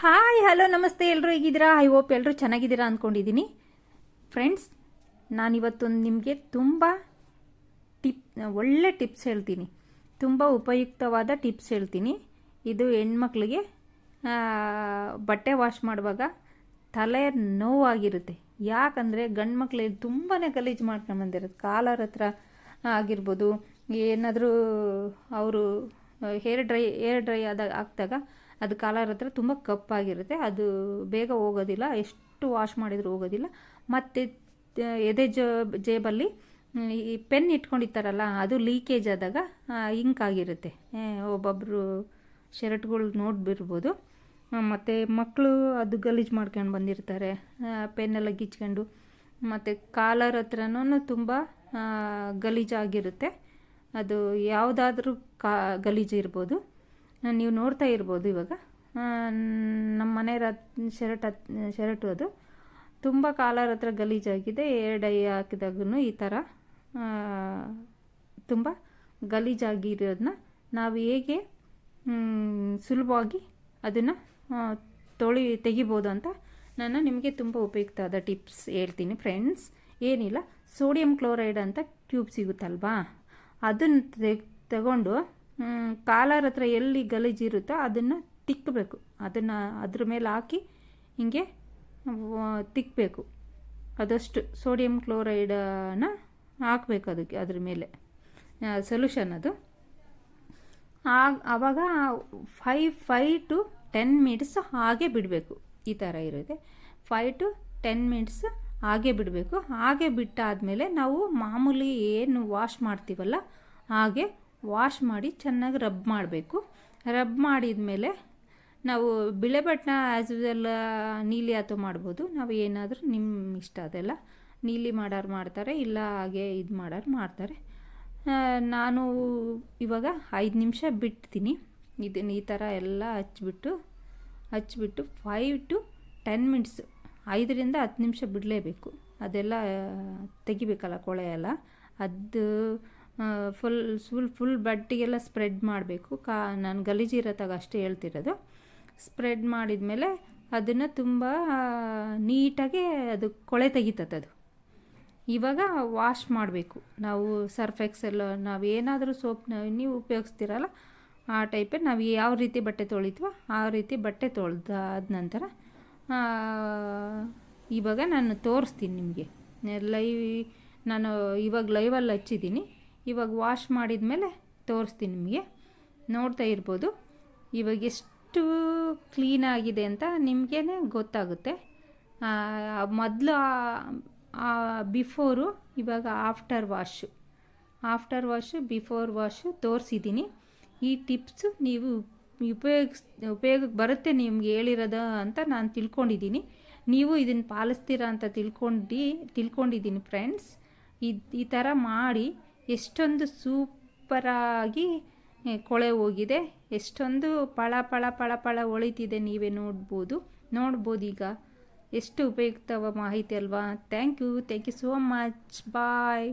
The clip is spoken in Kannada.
ಹಾಯ್, ಹಲೋ, ನಮಸ್ತೆ. ಎಲ್ಲರೂ ಹೇಗಿದ್ದೀರಾ? ಐ ಹೋಪ್ ಎಲ್ಲರೂ ಚೆನ್ನಾಗಿದ್ದೀರಾ ಅಂದ್ಕೊಂಡಿದ್ದೀನಿ ಫ್ರೆಂಡ್ಸ್, ನಾನಿವತ್ತೊಂದು ನಿಮಗೆ ತುಂಬ ಟಿಪ್, ಒಳ್ಳೆ ಟಿಪ್ಸ್ ಹೇಳ್ತೀನಿ. ತುಂಬ ಉಪಯುಕ್ತವಾದ ಟಿಪ್ಸ್ ಹೇಳ್ತೀನಿ. ಇದು ಹೆಣ್ಮಕ್ಳಿಗೆ ಬಟ್ಟೆ ವಾಶ್ ಮಾಡುವಾಗ ತಲೆ ನೋವಾಗಿರುತ್ತೆ. ಯಾಕಂದರೆ ಗಂಡು ಮಕ್ಳಿಗೆ ತುಂಬಾ ಗಲೀಜು ಮಾಡ್ಕೊಂಡು ಬಂದಿರುತ್ತೆ ಕಾಲರ್ ಹತ್ರ ಆಗಿರ್ಬೋದು, ಏನಾದರೂ ಅವರು ಹೇರ್ ಡ್ರೈ ಹೇರ್ ಡ್ರೈ ಆದಾಗ ಹಾಕ್ದಾಗ ಅದು ಕಾಲರ್ ಹತ್ರ ತುಂಬ ಕಪ್ಪಾಗಿರುತ್ತೆ. ಅದು ಬೇಗ ಹೋಗೋದಿಲ್ಲ, ಎಷ್ಟು ವಾಶ್ ಮಾಡಿದರೂ ಹೋಗೋದಿಲ್ಲ. ಮತ್ತು ಎದೆ ಜೇಬಲ್ಲಿ ಈ ಪೆನ್ ಇಟ್ಕೊಂಡಿರ್ತಾರಲ್ಲ, ಅದು ಲೀಕೇಜ್ ಆದಾಗ ಇಂಕ್ ಆಗಿರುತ್ತೆ. ಒಬ್ಬೊಬ್ಬರು ಶರ್ಟ್ಗಳು ನೋಡ್ಬಿರ್ಬೋದು. ಮತ್ತು ಮಕ್ಕಳು ಅದು ಗಲೀಜು ಮಾಡ್ಕೊಂಡು ಬಂದಿರ್ತಾರೆ. ಪೆನ್ನೆಲ್ಲ ಗಿಚ್ಕೊಂಡು. ಮತ್ತು ಕಾಲರ್ ಹತ್ರನೂ ತುಂಬ ಗಲೀಜಾಗಿರುತ್ತೆ. ಅದು ಯಾವುದಾದ್ರೂ ಕಾ, ಗಲೀಜು ಇರ್ಬೋದು. ನೀವು ನೋಡ್ತಾ ಇರ್ಬೋದು ಇವಾಗ. ನಮ್ಮ ನಮ್ಮ ರತ್ ಶರ್ಟ್ ಹತ್, ಶರ್ಟು ಅದು. ತುಂಬ ಕಾಲರ್ ಹತ್ರ ಗಲೀಜಾಗಿದೆ ಏರ್ ಡೈ ಹಾಕಿದಾಗೂ ಈ ಥರ ತುಂಬ ಗಲೀಜಾಗಿರೋದನ್ನ ನಾವು ಹೇಗೆ ಸುಲಭವಾಗಿ ಅದನ್ನು ತೊಳಿ, ತೆಗಿಬೋದು ಅಂತ ನಾನು ನಿಮಗೆ ತುಂಬ ಉಪಯುಕ್ತವಾದ ಟಿಪ್ಸ್ ಹೇಳ್ತೀನಿ ಫ್ರೆಂಡ್ಸ್. ಏನಿಲ್ಲ, ಸೋಡಿಯಂ ಕ್ಲೋರೈಡ್ ಅಂತ ಟ್ಯೂಬ್ ಸಿಗುತ್ತಲ್ವಾ? ಅದನ್ನು ತೆಗೊಂಡು ಕಾಲರ್ ಹತ್ರ ಎಲ್ಲಿ ಗಲೀಜಿರುತ್ತೋ ಅದನ್ನು ತಿಕ್ಕಬೇಕು ಅದನ್ನು ಅದ್ರ ಮೇಲೆ ಹಾಕಿ ಹಿಂಗೆ ತಿಕ್ಕಬೇಕು ಅದಷ್ಟು ಸೋಡಿಯಂ ಕ್ಲೋರೈಡನ್ನ ಹಾಕಬೇಕು ಅದಕ್ಕೆ, ಅದ್ರ ಮೇಲೆ. ಸೊಲ್ಯೂಷನ್ ಅದು. ಆಗ ಆವಾಗ five five to ten minutes ಹಾಗೆ ಬಿಡಬೇಕು. ಈ ಥರ ಇರುತ್ತೆ. ಫೈ ಟು ಟೆನ್ ಮಿನಿಟ್ಸ್ ಹಾಗೆ ಬಿಡಬೇಕು. ಹಾಗೆ ಬಿಟ್ಟಾದಮೇಲೆ ನಾವು ಮಾಮೂಲಿ ಏನು ವಾಶ್ ಮಾಡ್ತೀವಲ್ಲ, ಹಾಗೆ ವಾಶ್ ಮಾಡಿ ಚೆನ್ನಾಗಿ ರಬ್ ಮಾಡಬೇಕು. ರಬ್ ಮಾಡಿದ ಮೇಲೆ ನಾವು ಬಿಳೆ ಬಟ್ಟನ ಆ್ಯಸ್ ಯೂಸಲ್ ನೀಲಿ ಆತು ಮಾಡ್ಬೋದು. ನಾವು ಏನಾದರೂ ನಿಮ್ಮ ಇಷ್ಟ ಅದೆಲ್ಲ. ನೀಲಿ ಮಾಡೋರು ಮಾಡ್ತಾರೆ, ಇಲ್ಲ ಹಾಗೆ ಇದು ಮಾಡೋರು ಮಾಡ್ತಾರೆ. ನಾನು ಇವಾಗ ಐದು ನಿಮಿಷ ಬಿಡ್ತೀನಿ. ಇದನ್ನು ಈ ಥರ ಎಲ್ಲ ಹಚ್ಬಿಟ್ಟು ಹಚ್ಬಿಟ್ಟು ಫೈವ್ ಟು ಟೆನ್ ಮಿನಿಟ್ಸ್ ಐದರಿಂದ ಹತ್ತು ನಿಮಿಷ ಬಿಡಲೇಬೇಕು. ಅದೆಲ್ಲ ತೆಗಿಬೇಕಲ್ಲ ಕೊಳೆ ಎಲ್ಲ. ಅದು ಫುಲ್ ಫುಲ್ ಫುಲ್ ಬಟ್ಟೆಗೆಲ್ಲ ಸ್ಪ್ರೆಡ್ ಮಾಡಬೇಕು. ಕಾ, ನಾನು ಗಲೀಜಿರತ್ತಾಗ ಅಷ್ಟೇ ಹೇಳ್ತಿರೋದು. ಸ್ಪ್ರೆಡ್ ಮಾಡಿದ ಮೇಲೆ ಅದನ್ನು ತುಂಬ ನೀಟಾಗಿ ಅದು ಕೊಳೆ ತೆಗಿತದದು ಇವಾಗ ವಾಶ್ ಮಾಡಬೇಕು. ನಾವು ಸರ್ಫ್ ಎಕ್ಸೆಲ್ ನಾವು ಏನಾದರೂ ಸೋಪ್ ನೀವು ಉಪಯೋಗಿಸ್ತೀರಲ್ಲ, ಆ ಟೈಪೇ ನಾವು ಯಾವ ರೀತಿ ಬಟ್ಟೆ ತೊಳಿತೀವೋ ಆ ರೀತಿ ಬಟ್ಟೆ ತೊಳೆದಾದ ನಂತರ ಇವಾಗ ನಾನು ತೋರಿಸ್ತೀನಿ ನಿಮಗೆ. ಲೈವ್ ನಾನು ಇವಾಗ ಲೈವಲ್ಲಿ ಹಚ್ಚಿದ್ದೀನಿ. ಇವಾಗ ವಾಶ್ ಮಾಡಿದ ಮೇಲೆ ತೋರಿಸ್ತೀನಿ ನಿಮಗೆ. ನೋಡ್ತಾ ಇರ್ಬೋದು. ಇವಾಗ ಎಷ್ಟು ಕ್ಲೀನಾಗಿದೆ ಅಂತ ನಿಮಗೇ ಗೊತ್ತಾಗುತ್ತೆ. ಮೊದಲು ಬಿಫೋರು ಇವಾಗ after wash after wash before wash ತೋರಿಸಿದ್ದೀನಿ. ಈ ಟಿಪ್ಸು ನೀವು ಉಪಯೋಗಿಸ್ ಉಪಯೋಗಕ್ಕೆ ಬರುತ್ತೆ ನಿಮ್ಗೆ ಹೇಳಿರೋದು ಅಂತ ನಾನು ತಿಳ್ಕೊಂಡಿದ್ದೀನಿ. ನೀವು ಇದನ್ನು ಪಾಲಿಸ್ತೀರಾ ಅಂತ ತಿಳ್ಕೊಂಡು, ತಿಳ್ಕೊಂಡಿದ್ದೀನಿ ಫ್ರೆಂಡ್ಸ್ ಇದು, ಈ ಥರ ಮಾಡಿ ಎಷ್ಟೊಂದು ಸೂಪರಾಗಿ ಕೊಳೆ ಹೋಗಿದೆ. ಎಷ್ಟೊಂದು ಪಳ ಪಳ ಪಳ ಪಳ ಹೊಳಿತಿದೆ ನೀವೇ ನೋಡ್ಬೋದು. ನೋಡ್ಬೋದು ಈಗ. ಎಷ್ಟು ಉಪಯುಕ್ತವ ಮಾಹಿತಿ ಅಲ್ವಾ? Thank you thank you so much bye